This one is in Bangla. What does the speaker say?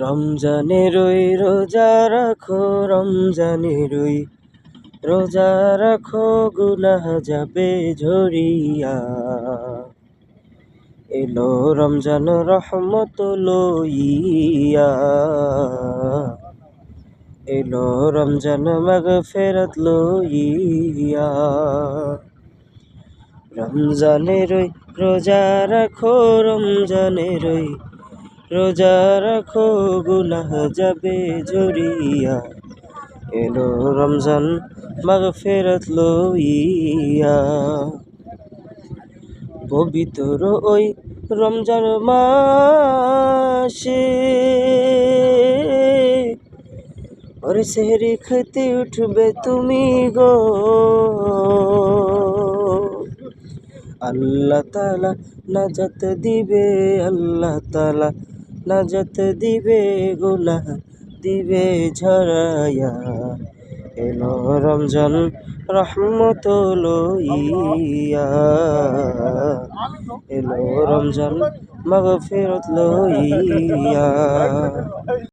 রমজানের ওই রোজা রাখো রমজানের ওই রোজা রাখো, গুনাহ যাবে ঝরিয়া। এলো রমজান রহমত লইয়া। এলো রমজান মাগ ফেরত লইয়া। রমজানের ওই রোজা রাখো, রমজানের ওই রোজা রাখো, গুনাহ যাবে জড়িয়া এলো রমজান মাগ ফেরত লইয়া। পবিত্র ওই রমজান মাসে ওরে সেহরি খেতে উঠবে তুমি গো। আল্লাহ তালা নাজাত দিবে, আল্লাহ তালা নাজাত দিবে গোলা দিবে ঝরাইয়া এলো রমজান রহমত লইয়া এলো রমজান মাগফিরত লইয়া